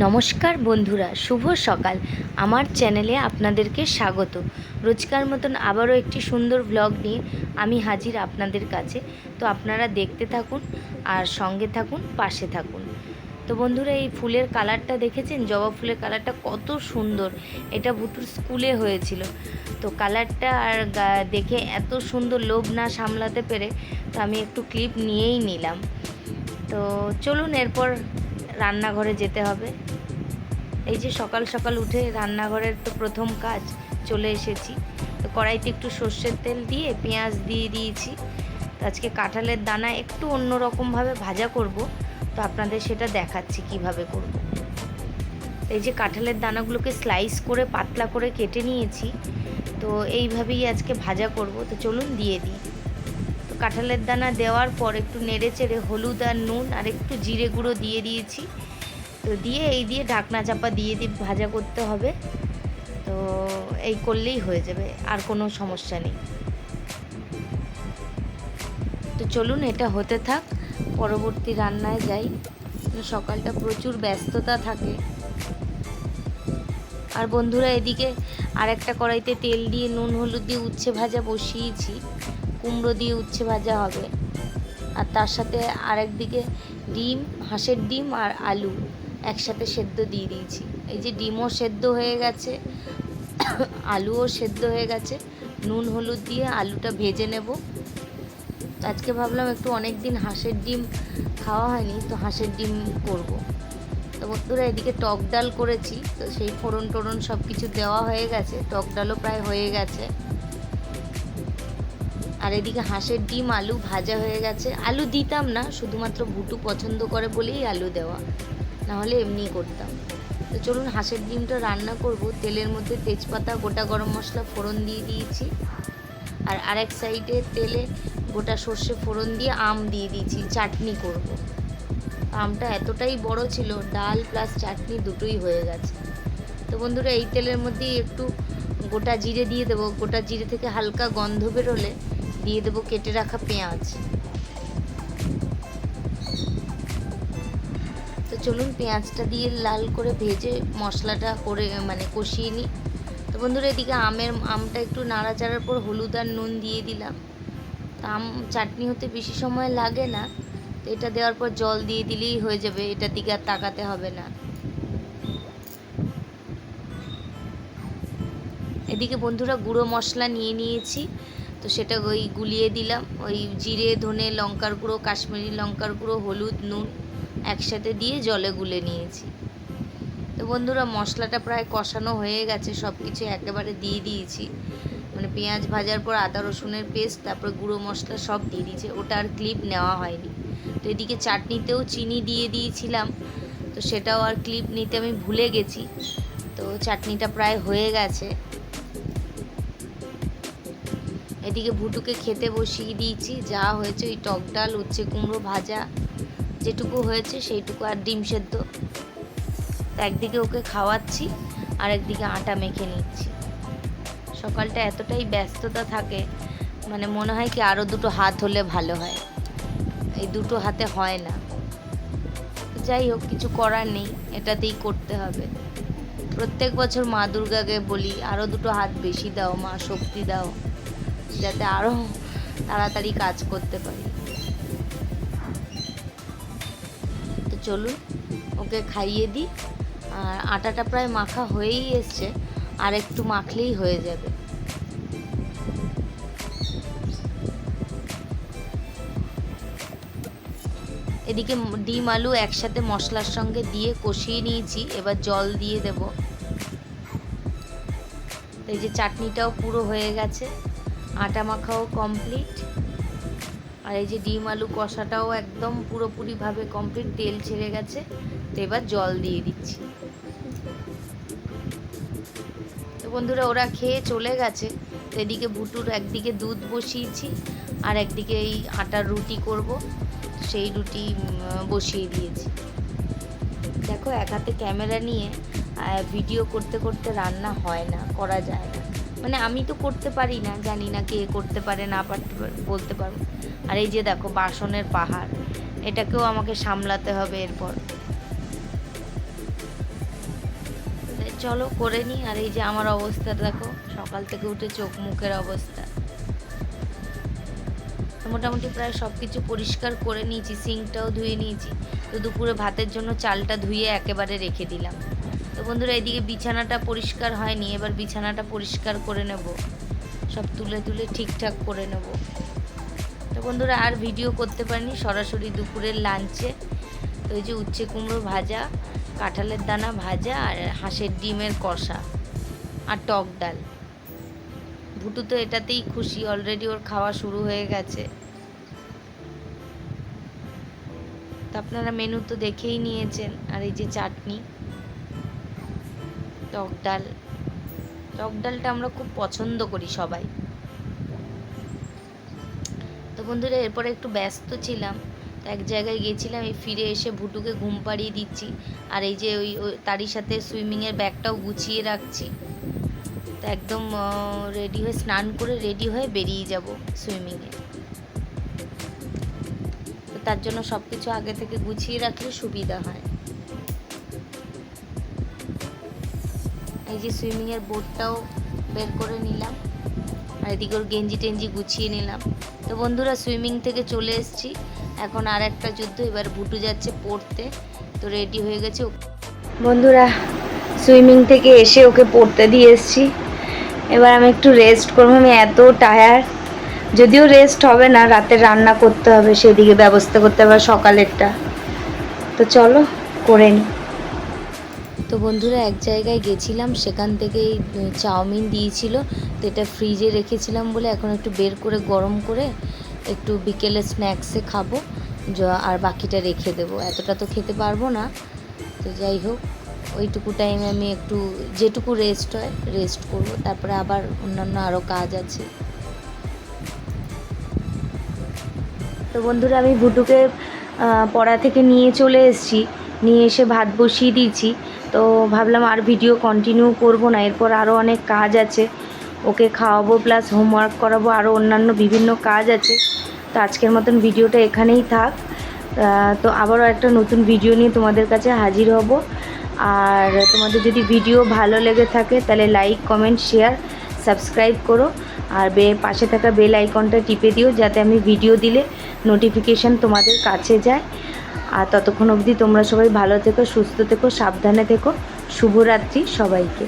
নমস্কার বন্ধুরা, শুভ সকাল। আমার চ্যানেলে আপনাদেরকে স্বাগত। রোজকার মতন আবারও একটি সুন্দর ব্লগ নিয়ে আমি হাজির আপনাদের কাছে। তো আপনারা দেখতে থাকুন আর সঙ্গে থাকুন, পাশে থাকুন। তো বন্ধুরা, এই ফুলের কালারটা দেখেছেন? জবা ফুলের কালারটা কত সুন্দর। এটা ভুটুর স্কুলে হয়েছিল। তো কালারটা আর দেখে এত সুন্দর লোভ না সামলাতে পেরে তো আমি একটু ক্লিপ নিয়েই নিলাম। তো চলুন, এরপর রান্নাঘরে যেতে হবে। এই যে সকাল সকাল উঠে রান্নাঘরের তো প্রথম কাজ, চলে এসেছি। তো কড়াইতে একটু সর্ষের তেল দিয়ে, পেঁয়াজ দিয়ে দিয়েছি। তো আজকে কাঁঠালের দানা একটু অন্যরকমভাবে ভাজা করব। তো আপনাদের সেটা দেখাচ্ছি কীভাবে করব। এই যে কাঁঠালের দানাগুলোকে স্লাইস করে পাতলা করে কেটে নিয়েছি। তো এইভাবেই আজকে ভাজা করব। তো চলুন দিয়ে দিই। তো কাঁঠালের দানা দেওয়ার পর একটু নেড়ে চেড়ে হলুদ আর নুন আর একটু জিরে গুঁড়ো দিয়ে দিয়েছি। দিয়ে এই দিয়ে ঢাকনা চাপা দিয়ে দিয়ে ভাজা করতে হবে। তো এই করলেই হয়ে যাবে, আর কোনো সমস্যা নেই। তো চলুন, এটা হতে থাক, পরবর্তী রান্নায় যাই। সকালটা প্রচুর ব্যস্ততা থাকে। আর বন্ধুরা, এদিকে আর একটা কড়াইতে তেল দিয়ে নুন, হলুদ দিয়ে উচ্ছে ভাজা বসিয়েছি। কুমড়ো দিয়ে উচ্ছে ভাজা হবে। আর তার সাথে আরেকদিকে ডিম, হাঁসের ডিম আর আলু। একসাথে সেদ্ধ দিয়ে দিয়েছি। এই যে ডিমও সেদ্ধ হয়ে গেছে, আলুও সেদ্ধ হয়ে গেছে। নুন, হলুদ দিয়ে আলুটা ভেজে নেব। আজকে ভাবলাম একটু অনেক দিন হাঁসের ডিম খাওয়া হয়নি, তো হাঁসের ডিম করব। তো বন্ধুরা, এদিকে টক ডাল করেছি, তো সেই ফোড়ন টোড়ন সব কিছু দেওয়া হয়ে গেছে। টক ডালও প্রায় হয়ে গেছে। আর এদিকে হাঁসের ডিম, আলু ভাজা হয়ে গেছে। আলু দিতাম না, শুধুমাত্র ভুটু পছন্দ করে বলেই আলু দেওয়া। না হলে এমনিই করতাম। তো চলুন হাঁসের ডিমটা রান্না করব। তেলের মধ্যে তেজপাতা, গোটা গরম মশলা ফোড়ন দিয়ে দিয়েছি। আর আরেক সাইডে তেলে গোটা সর্ষে ফোড়ন দিয়ে আম দিয়ে দিয়েছি, চাটনি করব। আমটা এতটাই বড় ছিল, ডাল প্লাস চাটনি দুটোই হয়ে গেছে। তো বন্ধুরা, এই তেলের মধ্যেই একটু গোটা জিরে দিয়ে দেবো। গোটা জিরে থেকে হালকা গন্ধ বেরোলে দিয়ে দেবো কেটে রাখা পেঁয়াজ। তো চলুন পেঁয়াজটা দিয়ে লাল করে ভেজে মশলাটা করে মানে কষিয়ে নিই। তো বন্ধুরা, এদিকে আমের আমটা একটু নাড়াচাড়ার পর হলুদ আর নুন দিয়ে দিলাম। তো আম চাটনি হতে বেশি সময় লাগে না, তো এটা দেওয়ার পর জল দিয়ে দিলেই হয়ে যাবে এটার দিকে আর তাকাতে হবে না। এদিকে বন্ধুরা, গুঁড়ো মশলা নিয়ে নিয়েছি, তো সেটা ওই গুলিয়ে দিলাম। ওই জিরে, ধনে লঙ্কার গুঁড়ো, কাশ্মীরি লঙ্কার গুঁড়ো, হলুদ, নুন। একসাথে দিয়ে জলে গুলে নিয়েছি। তো বন্ধুরা, মশলাটা প্রায় কষানো হয়ে গেছে সব কিছু একেবারে দিয়ে দিয়েছি। মানে পেঁয়াজ ভাজার পর আদা রসুনের পেস্ট, তারপর গুঁড়ো মশলা সব দিয়ে দিয়েছে। ওটা আর ক্লিপ নেওয়া হয়নি। তো এদিকে চাটনিতেও চিনি দিয়ে দিয়েছিলাম। তো সেটাও আর ক্লিপ নিতে আমি ভুলে গেছি। তো চাটনিটা প্রায় হয়ে গেছে। এদিকে ভুটুকে খেতে বসিয়ে দিয়েছি। যা হয়েছে ওই টক ডাল, উচ্ছে কুমড়ো ভাজা যেটুকু হয়েছে সেইটুকু আর ডিম সেদ্ধ। একদিকে ওকে খাওয়াচ্ছি, আর একদিকে আটা মেখে নিচ্ছি। সকালটা এতটাই ব্যস্ততা থাকে মানে মনে হয় কি আরও দুটো হাত হলে ভালো হয়। এই দুটো হাতে হয় না। যাই হোক, কিছু করার নেই, এটাতেই করতে হবে। প্রত্যেক বছর মা দুর্গাকে বলি আরও দুটো হাত বেশি দাও, মা শক্তি দাও, যাতে আরও তাড়াতাড়ি কাজ করতে পারি। চলুন, ওকে খাইয়ে দিই। আর আটাটা প্রায় মাখা হয়েই এসছে, আর একটু মাখলেই হয়ে যাবে। এদিকে ডিম, আলু একসাথে মশলার সঙ্গে দিয়ে কষিয়ে নিয়েছি, এবার জল দিয়ে দেব। এই যে চাটনিটাও পুরো হয়ে গেছে, আটা মাখাও কমপ্লিট আর এই যে ডিম আলু কষাটাও একদম পুরোপুরিভাবে কমপ্লিট তেল ছেড়ে গেছে। তো এবার জল দিয়ে দিচ্ছি। তো বন্ধুরা, ওরা খেয়ে চলে গেছে। তো এদিকে ভুটুর একদিকে দুধ বসিয়েছি, আর একদিকে এই আটার রুটি করব। সেই রুটি বসিয়ে দিয়েছি। দেখো, এক হাতে ক্যামেরা নিয়ে ভিডিও করতে করতে রান্না হয় না, করা যায় না। মানে আমি তো করতে পারি না, জানি না কে করতে পারে, না পারতে পারে, বলতে পারব। আর এই যে দেখো, বাসনের পাহাড়, এটাকেও আমাকে সামলাতে হবে এরপর। চলো করে নিই আর এই যে আমার অবস্থা দেখো, সকাল থেকে উঠে চোখ মুখের অবস্থা। মোটামুটি প্রায় সব কিছু পরিষ্কার করে নিয়েছি, সিঙ্কটাও ধুয়ে নিয়েছি। তো দুপুরে ভাতের জন্য চালটা ধুয়ে একেবারে রেখে দিলাম। বন্ধুরা, এদিকে বিছানাটা পরিষ্কার হয়নি, এবার বিছানাটা পরিষ্কার করে নেব। সব তুলে তুলে ঠিকঠাক করে নেব। তো বন্ধুরা, আর ভিডিও করতে পারিনি, সরাসরি দুপুরের লাঞ্চে। তো এই যে উচ্ছে কুমড়ো ভাজা, কাঁঠালের দানা ভাজা, আর হাঁসের ডিমের কষা আর টক ডাল। ভুটু তো এটাতেই খুশি অলরেডি ওর খাওয়া শুরু হয়ে গেছে। তো আপনারা মেনু তো দেখেই নিয়েছেন, আর এই যে চাটনি। টক ডাল। টক ডালটা আমরা খুব পছন্দ করি সবাই। তো বন্ধুরা, এরপরে একটু ব্যস্ত ছিলাম, তো এক জায়গায় গেছিলাম এই ফিরে এসে ভুটুকে ঘুম পাড়িয়ে দিচ্ছি। আর এই যে ওই তারই সাথে সুইমিংয়ের ব্যাগটাও গুছিয়ে রাখছি। তো একদম রেডি হয়ে, স্নান করে রেডি হয়ে বেরিয়ে যাব সুইমিংয়ে তো তার জন্য সব কিছু আগে থেকে গুছিয়ে রাখলে সুবিধা হয়। এই যে সুইমিংয়ের বোর্ডটাও বের করে নিলাম। আর এদিকে ওর গেঞ্জি টেঞ্জি গুছিয়ে নিলাম। তো বন্ধুরা, সুইমিং থেকে চলে এসেছি। এখন আর একটা যুদ্ধ, এবার ভুটু যাচ্ছে পড়তে। তো রেডি হয়ে গেছে বন্ধুরা, সুইমিং থেকে এসে ওকে পড়তে দিয়ে এসেছি। এবার আমি একটু রেস্ট করব। আমি এত টায়ার্ড যদিও রেস্ট হবে না, রাতে রান্না করতে হবে, সেদিকে ব্যবস্থা করতে হবে সকালেরটা। তো চলো, করে নিই তো বন্ধুরা এক জায়গায় গেছিলাম, সেখান থেকেই চাউমিন দিয়েছিল। তো এটা ফ্রিজে রেখেছিলাম বলে এখন একটু বের করে, গরম করে একটু বিকেলে স্ন্যাক্সে খাব। আর বাকিটা রেখে দেবো। এতটা তো খেতে পারব না। তো যাই হোক, ওইটুকু টাইমে আমি একটু, যেটুকু রেস্ট হয় রেস্ট করব। তারপরে আবার অন্যান্য আরও কাজ আছে। তো বন্ধুরা, আমি ভুটুকে পড়া থেকে নিয়ে চলে এসেছি। নিয়ে এসে ভাত বসিয়ে দিয়েছি। তো ভাবলাম আর ভিডিও কন্টিনিউ করব না। এরপর আরও অনেক কাজ আছে। ওকে খাওয়াবো প্লাস হোমওয়ার্ক করাবো আরও অন্যান্য বিভিন্ন কাজ আছে। তো আজকের মতন ভিডিওটা এখানেই থাক। তো আবারও একটা নতুন ভিডিও নিয়ে তোমাদের কাছে হাজির হব। আর তোমাদের যদি ভিডিও ভালো লেগে থাকে, তাহলে লাইক কমেন্ট শেয়ার সাবস্ক্রাইব করো। আর বে, পাশে থাকা বেল আইকনটা টিপে দিও, যাতে আমি ভিডিও দিলে নোটিফিকেশান তোমাদের কাছে যায়। আর ততক্ষণ অবধি তোমরা সবাই ভালো থেকো সুস্থ থেকো সাবধানে থেকো। শুভরাত্রি সবাইকে।